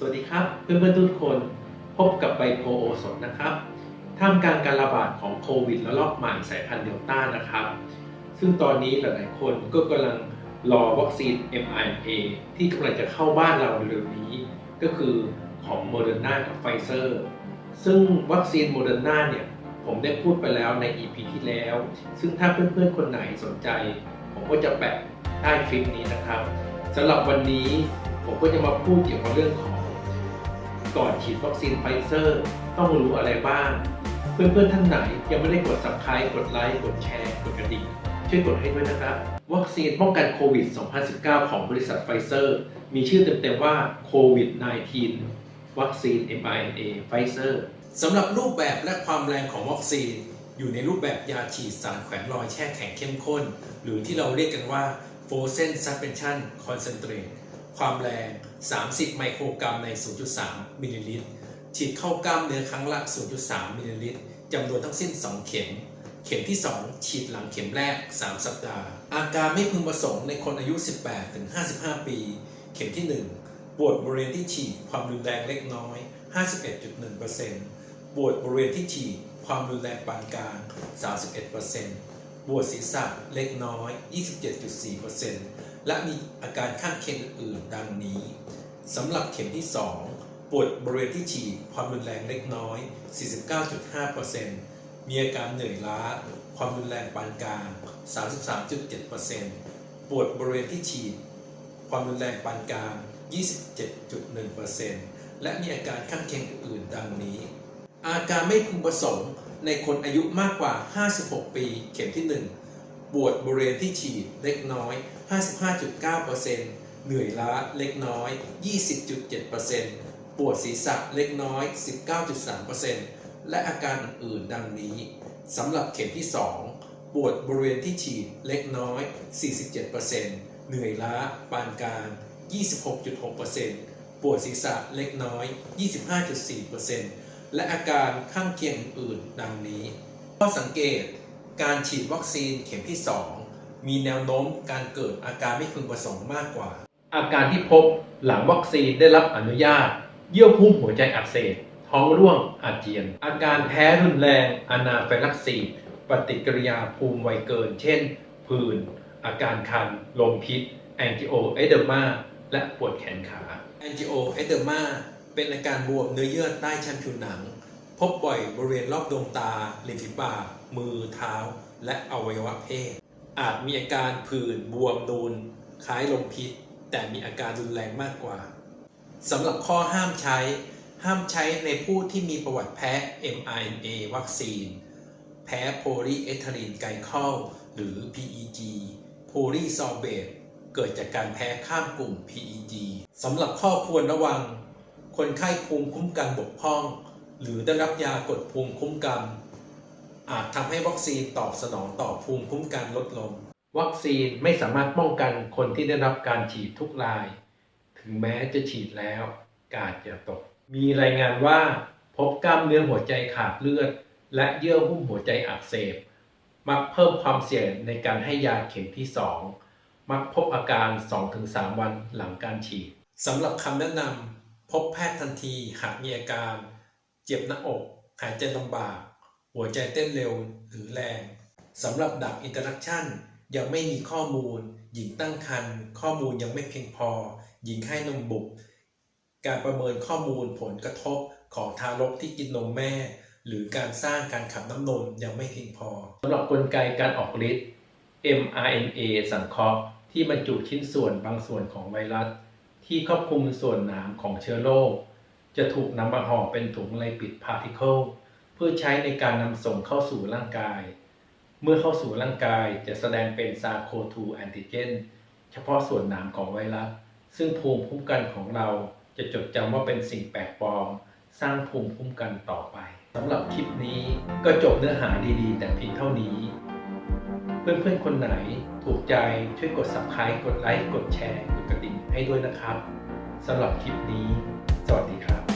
สวัสดีครับเพื่อนๆทุกคนพบกับไบโพโอสดนะครับท่ามกลางการระบาดของโควิดและลอกใหม่สายพันธุ์เดลต้านะครับ ซึ่งตอนนี้หลายๆคนก็กำลังรอวัคซีน mRNA ที่กำลังจะเข้าบ้านเราเร็วๆนี้ ก็คือของโมเดอร์นากับไฟเซอร์ซึ่งวัคซีนโมเดอร์นาเนี่ยผมได้พูดไปแล้วใน EP ที่แล้ว ซึ่งถ้าเพื่อนๆคนไหนสนใจ ผมก็จะแปะใต้คลิปนี้นะครับสำหรับวันนี้ผมก็จะมาพูดเกี่ยวกับเรื่องของ ก่อนฉีดวัคซีนไฟเซอร์ ต้องรู้อะไรบ้าง เพื่อนๆท่านไหนยังไม่ได้กด subscribe กดไลค์กดแชร์กดกระดิ่งช่วยกดให้ด้วยนะครับ วัคซีนป้องกันโควิด 2019 ของบริษัทไฟเซอร์ มีชื่อเต็มๆว่าโควิด -19 วัคซีน mRNA ไฟเซอร์สำหรับรูปแบบและความแรงของวัคซีน อยู่ในรูปแบบยาฉีดสารแขวนลอยแช่แข็งเข้มข้น หรือที่เราเรียกกันว่า frozen suspension concentrate ความแรง 30 ไมโครกรัมใน 0.3 มิลลิลิตร ฉีดเข้ากล้ามเนื้อครั้งละ 0.3 มิลลิลิตรจำนวนทั้งสิ้น 2 เข็ม เข็มที่ 2 ฉีดหลังเข็มแรก 3 สัปดาห์ อาการไม่พึงประสงค์ในคนอายุ 18-55 ปี เข็มที่ 1 ปวดบริเวณที่ฉีดความรุนแรงเล็กน้อย 51.1%ปวดบริเวณที่ฉีดความรุนแรงปานกลาง 31%ปวดศีรษะเล็กน้อย 27.4% และมีอาการข้างเคียงอื่นๆดังนี้สำหรับเข็มที่ 2 ปวดบริเวณที่ฉีดความรุนแรงเล็กน้อย 49.5%มีอาการเหนื่อยล้า ความรุนแรงปานกลาง 33.7%ปวดบริเวณที่ฉีด ความรุนแรงปานกลาง 27.1%และมีอาการข้างเคียงอื่นๆดังนี้ อาการไม่พึงประสงค์ในคนอายุมากกว่า 56 ปี เข็มที่ 1 ปวดบริเวณที่ฉีดเล็กน้อย 55.9%เหนื่อยล้าเล็กน้อย 20.7%ปวดศีรษะเล็กน้อย 19.3%และอาการอื่นๆดังนี้สำหรับเข็มที่ 2 ปวดบริเวณที่ฉีดเล็กน้อย 47%เหนื่อยล้าปานกลาง 26.6%ปวดศีรษะเล็กน้อย 25.4%และอาการข้างเคียงอื่นๆดังนี้ข้อสังเกต การฉีดวัคซีนเข็มที่ 2 มีแนวโน้มการเกิดอาการไม่พึงประสงค์มากกว่า อาการที่พบหลังวัคซีนได้รับอนุญาต เยื่อหุ้มหัวใจอักเสบท้องร่วงอาเจียน อาการแพ้รุนแรงอนาไฟลักซีดปฏิกิริยาภูมิไวเกิน เช่น ผื่น อาการคัน ลมพิษ แองจิโอเอเดอร์มา และปวดแขนขา แองจิโอเอเดอร์มา เป็นอาการบวมเนื้อเยื่อใต้ชั้นผิวหนัง พบบ่อยบริเวณรอบดวงตาริมฝีปากมือเท้า และอวัยวะเพศ อาจมีอาการผื่นบวมนูน คล้ายลมพิษ แต่มีอาการรุนแรงมากกว่าสำหรับข้อห้ามใช้ ห้ามใช้ในผู้ที่มีประวัติแพ้ mRNA วัคซีน แพ้โพลีเอทิลีนไกลคอลหรือ PEG โพลีซอเบตเกิดจากการแพ้ข้ามกลุ่ม PEG สำหรับข้อควรระวัง คนไข้ภูมิคุ้มกันบกพร่อง หรือได้รับยากดภูมิคุ้มกัน อาจทำให้วัคซีนตอบสนองต่อภูมิคุ้มกันลดลง วัคซีนไม่สามารถป้องกันคนที่ได้รับการฉีดทุกราย ถึงแม้จะฉีดแล้ว กาดอย่าตก มีรายงานว่า พบกล้ามเนื้อหัวใจขาดเลือด และเยื่อหุ้มหัวใจอักเสบ มักเพิ่มความเสี่ยงในการให้ยาเข็มที่ 2 มักพบอาการ 2-3 วันหลังการฉีดสำหรับคำแนะนำพบแพทย์ทันทีหากมีอาการ เจ็บหน้าอก หายใจลำบาก หัวใจเต้นเร็วหรือแรงสำหรับดักอินเตอร์แอคชั่นยังไม่มีข้อมูล หญิงตั้งครรภ์ข้อมูลยังไม่เพียงพอ หญิงให้นมบุตรการประเมินข้อมูลผลกระทบของทารกที่กินนมแม่ หรือการสร้างการขับน้ำนมยังไม่เพียงพอสำหรับกลไกการออกฤทธิ์ mRNA สังเคราะห์ที่บรรจุชิ้นส่วนบางส่วนของไวรัส ที่ครอบคลุมส่วนหนามของเชื้อโรค จะถูกนำมาห่อเป็นถุงไลปิดพาร์ติเคิลเพื่อใช้ในการนำส่งเข้าสู่ร่างกาย เมื่อเข้าสู่ร่างกายจะแสดงเป็นซาโค2แอนติเจนเฉพาะส่วนหนามของไวรัส ซึ่งภูมิคุ้มกันของเราจะจดจำว่าเป็นสิ่งแปลกปลอม สร้างภูมิคุ้มกันต่อไปสำหรับคลิปนี้ก็จบเนื้อหาดีๆ แต่เพียงเท่านี้ เพื่อนๆคนไหนถูกใจช่วยกด subscribe กดไลค์กดแชร์กดกระดิ่งให้ด้วยนะครับสำหรับคลิปนี้ สวัสดีครับ